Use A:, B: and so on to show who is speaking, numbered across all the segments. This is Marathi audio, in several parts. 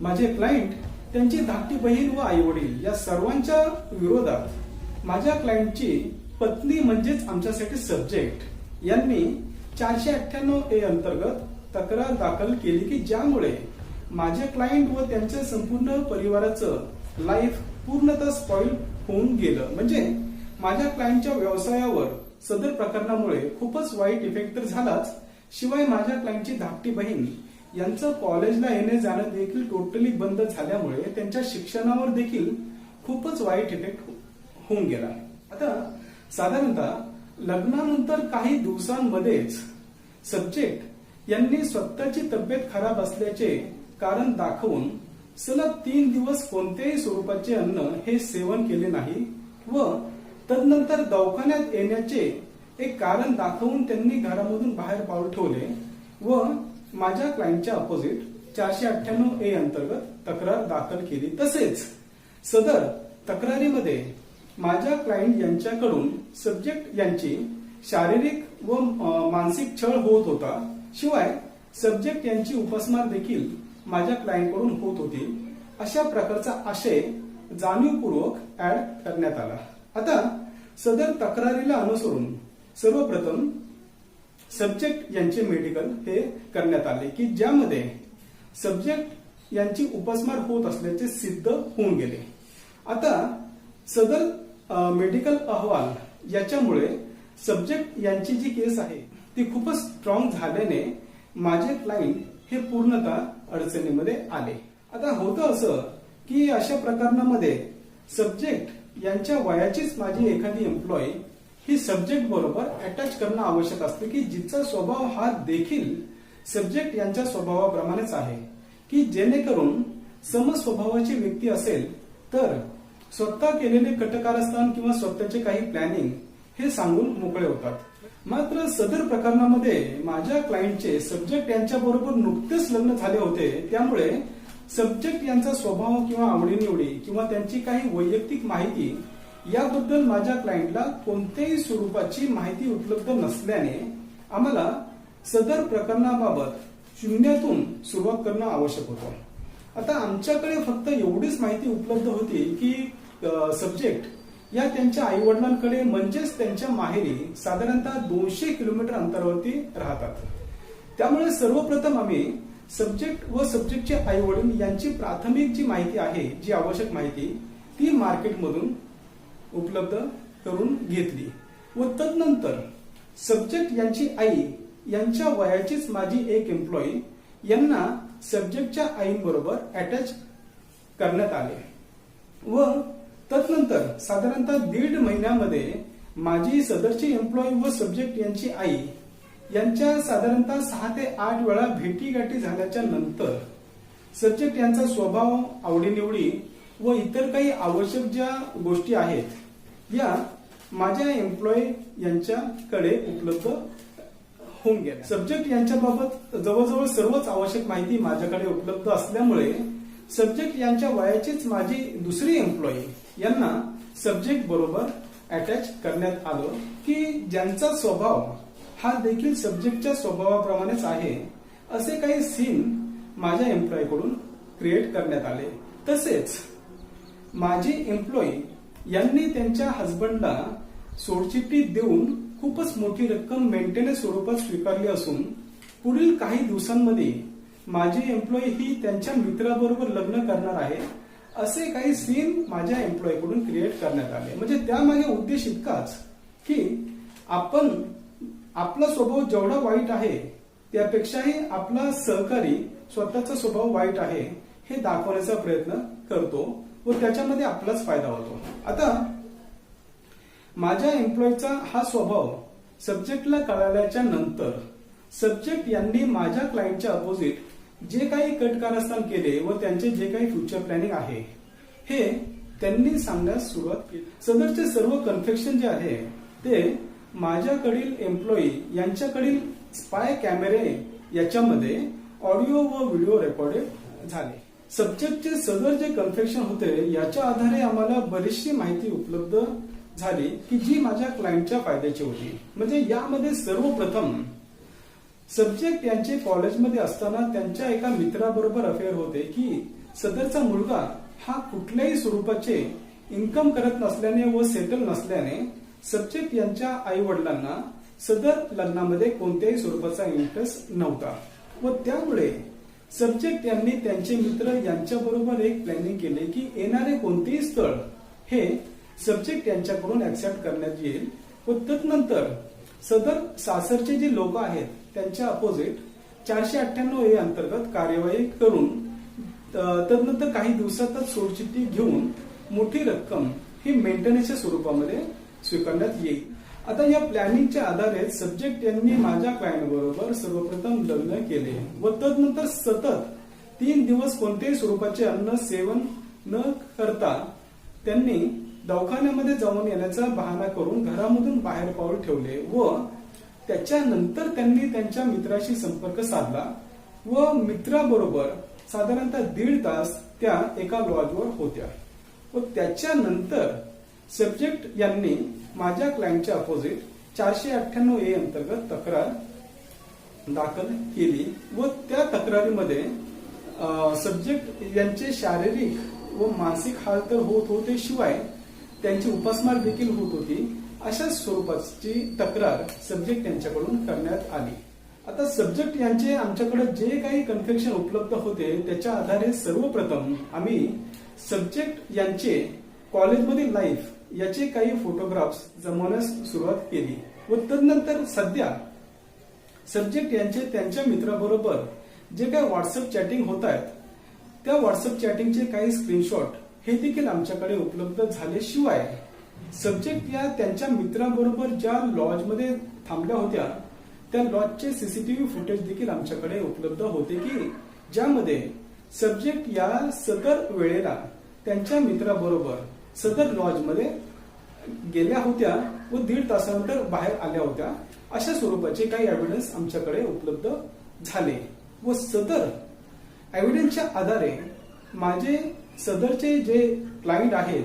A: माझे क्लायंट त्यांची धाकटी बहीण व आई वडील या सर्वांच्या विरोधात माझ्या क्लायंटची पत्नी म्हणजेच आमच्यासाठी सब्जेक्ट यांनी चारशे अठ्ठ्याण्णव ए अंतर्गत तक्रार दाखल केली की ज्यामुळे माझे क्लायंट व त्यांच्या संपूर्ण परिवाराचं लाईफ पूर्णतः स्पॉइल होऊन गेलं. म्हणजे माझ्या क्लायंटच्या व्यवसायावर सदर प्रकरणामुळे खूपच वाईट इफेक्ट तर झालाच. शिवाय माझ्या क्लायंटची धाकटी बहीण यांचं कॉलेजला येणे जाणं देखील टोटली बंद झाल्यामुळे त्यांच्या शिक्षणावर देखील खूपच वाईट इफेक्ट हो-, होऊन गेला आता साधारणतः लग्नानंतर काही दिवसांमध्येच सब्जेक्ट यांनी स्वतःची तब्येत खराब असल्याचे कारण दाखवून सलग तीन दिवस कोणत्याही स्वरूपाचे अन्न हे सेवन केले नाही व तदनंतर दवाखान्यात येण्याचे एक कारण दाखवून त्यांनी घरामधून बाहेर पाऊल ठेवले व माझ्या क्लायंटच्या अपोजिट चारशे अठ्ठ्याण्णव ए अंतर्गत तक्रार दाखल केली तसेच सदर तक्रारीमध्ये माझ्या क्लायंट यांच्याकडून सब्जेक्ट यांची शारीरिक व मानसिक छळ होत होता. शिवाय सब्जेक्ट यांची उपासमार देखील माझ्या क्लायंटकडून होत होती. अशा प्रकारचा आशय जाणीवपूर्वक ऍड करण्यात आला. आता सदर तक्रारीला अनुसरून सर्वप्रथम सब्जेक्ट यांचे मेडिकल हे करण्यात आले की ज्यामध्ये सब्जेक्ट यांची उपासमार होत असल्याचे सिद्ध होऊन गेले. आता सदर मेडिकल अहवाल याच्यामुळे सब्जेक्ट यांची जी केस आहे ती खूपच स्ट्रॉंग झाल्याने माझे क्लाइंट हे पूर्णतः अडचणीमध्ये आले. आता होतं असं की अशा प्रकरणामध्ये सब्जेक्ट यांच्या वयाचीच माझी एखादी एम्प्लॉई ही सब्जेक्ट बरोबर अटॅच करणं आवश्यक असते की जिचा स्वभाव हा देखील सब्जेक्ट यांच्या स्वभावाप्रमाणेच आहे. की जेणेकरून समस्वभावाची व्यक्ती असेल तर स्वतः केलेले कटकारस्थान किंवा स्वतःचे काही प्लॅनिंग हे सांगून मोकळे होतात. मात्र सदर प्रकरणामध्ये माझ्या क्लायंटचे सब्जेक्ट यांच्या बरोबर नुकतेच लग्न झाले होते त्यामुळे सब्जेक्ट यांचा स्वभाव किंवा आवडीनिवडी किंवा त्यांची काही वैयक्तिक माहिती याबद्दल माझ्या क्लायंटला कोणत्याही स्वरूपाची माहिती उपलब्ध नसल्याने आम्हाला सदर प्रकरणाबाबत शून्यातून सुरुवात करणं आवश्यक होतं. आता आमच्याकडे फक्त एवढीच माहिती उपलब्ध होती की सब्जेक्ट या त्यांच्या आई वडिलांकडे म्हणजेच त्यांच्या माहेरी साधारणतः दोनशे किलोमीटर अंतरावरती राहतात. त्यामुळे सर्वप्रथम आम्ही सब्जेक्ट व सब्जेक्टचे आई वडील यांची प्राथमिक जी माहिती आहे जी आवश्यक माहिती ती मार्केटमधून उपलब्ध करून घेतली व तदनंतर सब्जेक्ट यांची आई यांच्या वयाचीच माझी एक एम्प्लॉई यांना सब्जेक्टच्या आईबरोबर अटॅच करण्यात आले. व तदनंतर साधारणतः दीड महिन्यामध्ये माझी सदरची एम्प्लॉई व सब्जेक्ट यांची आई यांच्या साधारणतः सहा ते आठ वेळा भेटीगाठी झाल्याच्यानंतर सब्जेक्ट यांचा स्वभाव आवडीनिवडी व इतर काही आवश्यक ज्या गोष्टी आहेत या माझ्या एम्प्लॉई यांच्याकडे उपलब्ध होऊन गेल्या. सब्जेक्ट यांच्याबाबत जवळजवळ सर्वच आवश्यक माहिती माझ्याकडे उपलब्ध असल्यामुळे सब्जेक्ट यांच्या वयाचीच माझी दुसरी एम्प्लॉई यांना सब्जेक्ट बरोबर अटॅच करण्यात आलं की ज्यांचा स्वभाव हा देखील सब्जेक्टच्या स्वभावाप्रमाणेच आहे असे काही सीन माझ्या एम्प्लॉईकडून क्रिएट करण्यात आले. तसेच माझी एम्प्लॉई यांनी त्यांच्या हजबंडला सोडचिठ्ठी देऊन खूपच मोठी रक्कम मेंटेनन्स स्वरूपात स्वीकारली असून पुढील काही दिवसांमध्ये माझी एम्प्लॉई ही त्यांच्या मित्राबरोबर लग्न करणार आहे असे काही सीन माझ्या एम्प्लॉईकडून क्रिएट करण्यात आले. म्हणजे त्यामागे उद्देश इतकाच की आपण आपला स्वभाव जेवढा वाईट आहे त्यापेक्षाही आपला सहकारी स्वतःचा स्वभाव वाईट आहे हे दाखवण्याचा प्रयत्न करतो. व त्याच्यामध्ये आपलाच फायदा होतो. आता माझ्या एम्प्लॉईचा हा स्वभाव सब्जेक्टला कळाल्याच्या नंतर सब्जेक्ट यांनी माझ्या क्लायंटच्या अपोजिट जे काही कटकारस्थान केले व त्यांचे जे काही फ्युचर प्लॅनिंग आहे हे त्यांनी सांगण्यास सुरुवात केली. सदरचे सर्व कन्फेक्शन जे आहे ते माझ्याकडील एम्प्लॉई यांच्याकडील स्पाय कॅमेरे याच्यामध्ये ऑडिओ व व्हिडिओ रेकॉर्डेड झाले. सब्जेक्टचे सदर जे कन्फेक्शन होते याच्या आधारे आम्हाला बरीचशी माहिती उपलब्ध झाली की जी माझ्या क्लायंटच्या फायद्याची होती. म्हणजे यामध्ये सर्वप्रथम सब्जेक्ट यांचे कॉलेजमध्ये असताना त्यांच्या एका मित्राबरोबर अफेअर होते की सदरचा मुलगा हा कुठल्याही स्वरूपाचे इन्कम करत नसल्याने व सेटल नसल्याने सब्जेक्ट यांच्या आई वडिलांना सदर लग्नामध्ये कोणत्याही स्वरूपाचा इंटरेस्ट नव्हता. व त्यामुळे सब्जेक्ट यांनी त्यांचे मित्र यांच्याबरोबर एक प्लॅनिंग केले की येणारे कोणतेही स्थळ हे सब्जेक्ट यांच्याकडून ऍक्सेप्ट करण्यात येईल. व तदनंतर सदर सासरचे जे लोक आहेत त्यांच्या अपोजिट चारशे अठ्ठ्याण्णव ए अंतर्गत कार्यवाही करून त्यानंतर तदनंतर काही दिवसातच सोडचिठ्ठी घेऊन मोठी रक्कम ही मेंटेनन्सच्या स्वरूपामध्ये स्वीकारण्यात येईल. आता या प्लॅनिंगच्या आधारे सब्जेक्ट यांनी माझ्या क्लायंट बरोबर सर्वप्रथम लग्न केले व तदनंतर सतत तीन दिवस कोणत्याही स्वरूपाचे अन्न सेवन न करता त्यांनी दवाखान्यामध्ये जाऊन येण्याचा बहाणा करून घरामधून बाहेर पाऊल ठेवले व त्याच्यानंतर त्यांनी त्यांच्या मित्राशी संपर्क साधला व मित्राबरोबर साधारणतः दीड तास त्या एका लॉजवर होत्या. व त्याच्यानंतर सब्जेक्ट यांनी माझ्या क्लायंटच्या अपोजिट चारशे अठ्ठ्याण्णव ए अंतर्गत तक्रार दाखल केली व त्या तक्रारीमध्ये सब्जेक्ट यांचे शारीरिक व मानसिक हाल तर होत होते शिवाय त्यांची उपासमार देखील होत होती. अशा स्वरूपाची तक्रार सब्जेक्ट यांच्याकडून करण्यात आली. आता सब्जेक्ट यांचे आमच्याकडे जे काही कन्फेक्शन उपलब्ध होते त्याच्या आधारे सर्वप्रथम आम्ही सब्जेक्ट यांचे कॉलेजमधील लाईफ याचे काही फोटोग्राफ्स जमवण्यास सुरुवात केली व तदनंतर सध्या सब्जेक्ट यांचे त्यांच्या मित्राबरोबर जे काही व्हॉट्सअप चॅटिंग होत आहेत त्या व्हॉट्सअप चॅटिंगचे काही स्क्रीनशॉट हे देखील आमच्याकडे उपलब्ध झाल्याशिवाय सब्जेक्ट या त्यांच्या मित्राबरोबर ज्या लॉजमध्ये थांबल्या होत्या त्या लॉजचे सीसीटीव्ही फुटेज देखील आमच्याकडे उपलब्ध होते की ज्यामध्ये सब्जेक्ट या सदर वेळेला त्यांच्या मित्राबरोबर सदर लॉजमध्ये गेल्या होत्या व दीड तासानंतर बाहेर आल्या होत्या. अशा स्वरूपाचे काही एव्हिडन्स आमच्याकडे उपलब्ध झाले. व सदर एव्हिडन्सच्या आधारे माझे सदरचे जे क्लायंट आहेत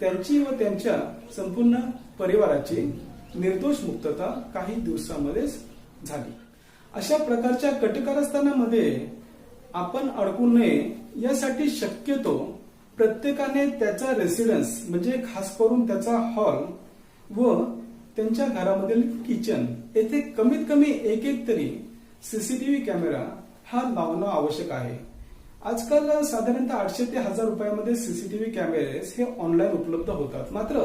A: त्यांची व त्यांच्या संपूर्ण परिवाराची निर्दोष मुक्तता काही दिवसामध्येच झाली. अशा प्रकारच्या कटकारस्थानामध्ये आपण अडकू नये यासाठी शक्यतो प्रत्येकाने त्याचा रेसिडन्स म्हणजे खास करून त्याचा हॉल व त्यांच्या घरामधील किचन येथे कमीत कमी एक एक तरी सीसीटीव्ही कॅमेरा हा लावणं आवश्यक आहे. आजकाल साधारणतः आठशे ते हजार रुपयामध्ये सीसीटीव्ही कॅमेरेस हे ऑनलाईन उपलब्ध होतात. मात्र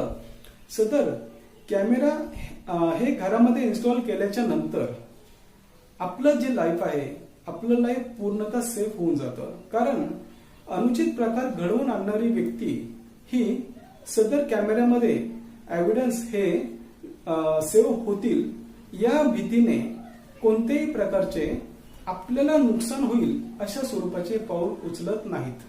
A: सदर कॅमेरा हे घरामध्ये इन्स्टॉल केल्याच्यानंतर आपलं जे लाईफ आहे आपलं लाईफ पूर्णतः सेफ होऊन जातं. कारण अनुचित प्रकार घडवून आणणारी व्यक्ती ही सदर कॅमेऱ्यामध्ये एव्हिडन्स हे सेव्ह होतील या भीतीने कोणत्याही प्रकारचे आपल्याला नुकसान होईल अशा स्वरूपाचे पाऊल उचलत नाहीत.